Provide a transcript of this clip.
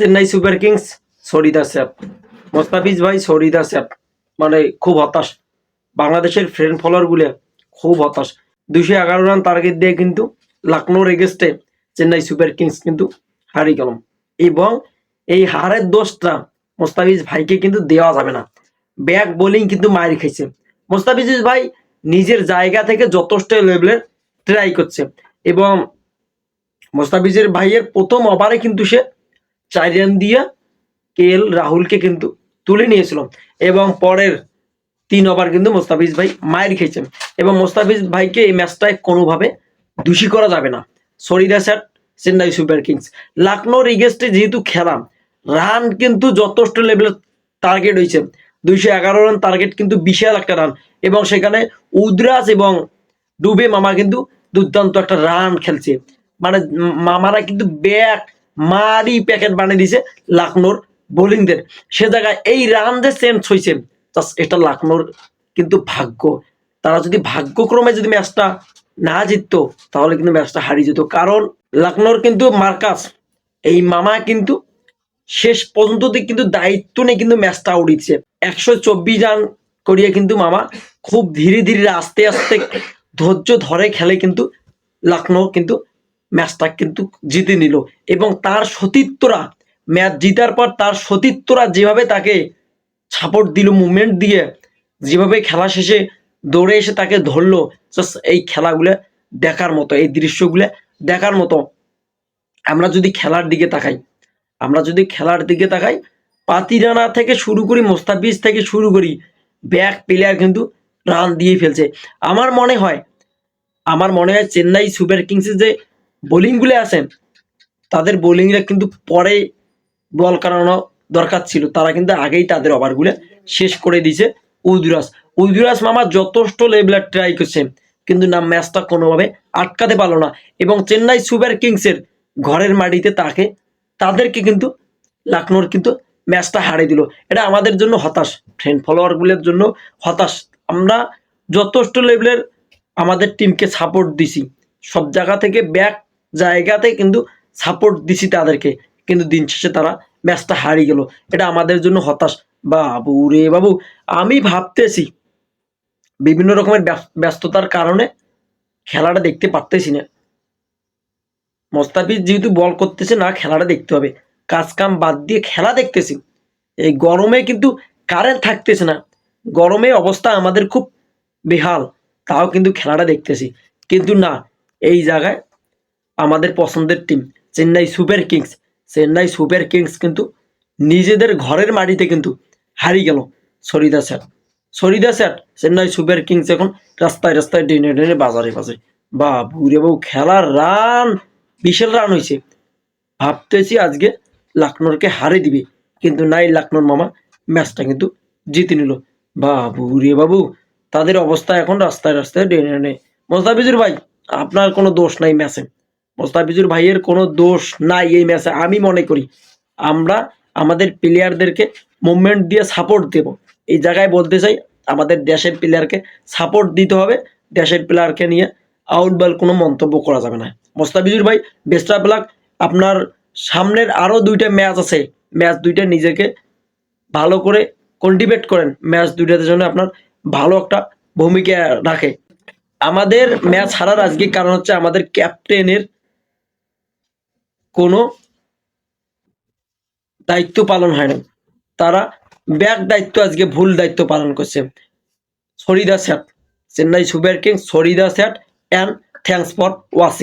Chennai super Kings, সরিদা স্যাপ। মোস্তাফিজ ভাই, সরিদা স্যাপ। মানে খুব হতাশ। বাংলাদেশের ফ্রেন্ড ফলোয়ারগুলো খুব হতাশ। দুশো এগারো রান টার্গেট দিয়ে কিন্তু লখনৌর এগেস্টে চেন্নাই সুপার কিংস কিন্তু হারিয়ে গেল। এবং এই হারের দোষটা মোস্তাফিজ ভাইকে কিন্তু দেওয়া যাবে না। ব্যাক বোলিং কিন্তু মারি খাইছে। মোস্তাফিজ ভাই নিজের জায়গা থেকে যথেষ্ট লেভেলের ট্রাই করছে। এবং মোস্তাফিজের ভাইয়ের প্রথম ওভারে কিন্তু সে চার রান দিয়ে কে এল রাহুলকে কিন্তু তুলে নিয়েছিল। এবং পরের তিন ওভার কিন্তু মোস্তাফিজ ভাই মায়ের খেয়েছেন। এবং মোস্তাফিজ ভাইকে এই ম্যাচটায় কোনোভাবে দোষী করা যাবে না। সরিদা স্যার চেন্নাই সুপার কিংস। লখনৌর ইগেস্টে যেহেতু খেলা, রান কিন্তু যথেষ্ট লেভেলের টার্গেট হয়েছে। দুইশো এগারো রান টার্গেট কিন্তু বিশাল একটা রান এবং সেখানে উদ্রাস এবং ডুবে মামা কিন্তু দুর্দান্ত একটা রান খেলছে। মানে মামারা কিন্তু ব্যাক মারি প্যাকেট বানিয়ে দিছে লখনৌর বোলিংদের সে জায়গায় এই রান যে চেঞ্জ হয়েছে এটা লখনৌর কিন্তু ভাগ্য। তারা যদি ভাগ্যক্রমে যদি ম্যাচটা না জিততো, তাহলে কিন্তু ম্যাচটা হারিয়ে যেত। কারণ লখনৌর কিন্তু মার্কাস, এই মামা কিন্তু শেষ পর্যন্ত কিন্তু দায়িত্ব নিয়ে কিন্তু ম্যাচটা উড়িয়েছে একশো চব্বিশ রান করিয়ে কিন্তু মামা খুব ধীরে ধীরে আস্তে আস্তে ধৈর্য ধরে খেলে কিন্তু লখনৌ কিন্তু ম্যাচটা কিন্তু জিতে নিল। এবং তার সতীর্থরা ম্যাচ জিতার পর তার সতীর্থরা যেভাবে তাকে সাপোর্ট দিল মুভমেন্ট দিয়ে, যেভাবে খেলা শেষে দৌড়ে এসে তাকে ধরলো জাস্ট এই খেলাগুলো দেখার মতো, এই দৃশ্যগুলো দেখার মতো। আমরা যদি খেলার দিকে তাকাই, আমরা যদি খেলার দিকে তাকাই, পাতিরানা থেকে শুরু করি, মোস্তাফিজ থেকে শুরু করি ব্যাক প্লেয়ার কিন্তু রান দিয়ে ফেলছে। আমার মনে হয়, আমার মনে হয় চেন্নাই সুপার কিংসের যে বোলিংগুলো আছেন, তাদের বোলিংরা কিন্তু পরে বল কাটানো দরকার ছিল। তারা কিন্তু আগেই তাদের ওভারগুলো শেষ করে দিয়েছে উদুরাস উদুরাস মামা যথেষ্ট লেভেলের ট্রাই করছে কিন্তু না ম্যাচটা কোনোভাবে আটকাতে পারল না এবং চেন্নাই সুপার কিংসের ঘরের মাটিতে তাকে, তাদেরকে কিন্তু লখনৌর কিন্তু ম্যাচটা হারিয়ে দিল। এটা আমাদের জন্য হতাশ ফ্রেন্ড ফলোয়ারগুলোর জন্য হতাশ। আমরা যথেষ্ট লেভেলের আমাদের টিমকে সাপোর্ট দিছি। সব জায়গা থেকে ব্যাক জায়গাতে কিন্তু সাপোর্ট দিছি তাদেরকে। কিন্তু দিন শেষে তারা ম্যাচটা হারিয়ে গেল। এটা আমাদের জন্য হতাশ। বাবু রে বাবু, আমি ভাবতেছি বিভিন্ন রকমের ব্যস- ব্যস্ততার কারণে খেলাটা দেখতে পারতেছি না। মোস্তাফিজ যেহেতু বল করতেছে না, খেলাটা দেখতে হবে। কাজ কাম বাদ দিয়ে খেলা দেখতেছি। এই গরমে কিন্তু কারেন্ট থাকতেছে না। গরমে অবস্থা আমাদের খুব বেহাল, তাও কিন্তু খেলাটা দেখতেছি। কিন্তু না, এই জায়গায় আমাদের পছন্দের team Chennai super kings. Chennai super kings কিন্তু নিজেদের ঘরের মাটিতে কিন্তু হারিয়ে গেল সরিদা স্যার। সরিদা স্যার, চেন্নাই সুপার কিংস এখন রাস্তায় রাস্তায় ডেনে ডেনে বাজারে বাজারে বা বুড়ে বাবু খেলার রান, বিশাল রান হয়েছে ভাবতেছি আজকে লখনৌরকে হারে দিবে, কিন্তু নাই লখনৌর মামা ম্যাচটা কিন্তু জিতে নিল। বাবু রে বাবু, তাদের অবস্থা এখন রাস্তায় রাস্তায় ডেনে ডেনে মোস্তাফিজুর ভাই, আপনার কোনো দোষ নাই ম্যাচে। মোস্তাফিজুর ভাইয়ের কোনো দোষ নাই এই ম্যাচে আমি মনে করি। আমরা আমাদের প্লেয়ারদেরকে মুভমেন্ট দিয়ে সাপোর্ট দেব। এই জায়গায় বলতে চাই, আমাদের দেশের প্লেয়ারকে সাপোর্ট দিতে হবে। দেশের প্লেয়ারকে নিয়ে আউট বল কোনো মন্তব্য করা যাবে না। মোস্তাফিজুর ভাই বেস্ট অফ লাক আপনার সামনের আরও দুইটা ম্যাচ আছে। ম্যাচ দুইটা নিজেকে ভালো করে কন্টিভেট করেন। ম্যাচ দুইটার জন্য আপনার ভালো একটা ভূমিকা রাখে। আমাদের ম্যাচ হারার আজকে কারণ হচ্ছে আমাদের ক্যাপ্টেনের কোনো দায়িত্ব পালন হয় না। তারা ব্যাক দায়িত্ব, আজকে ভুল দায়িত্ব পালন করছে। সরিদা স্যাট চেন্নাই সুপার কিংস সরিদা স্যাট অ্যান্ড থ্যাংকস ফর ওয়াচিং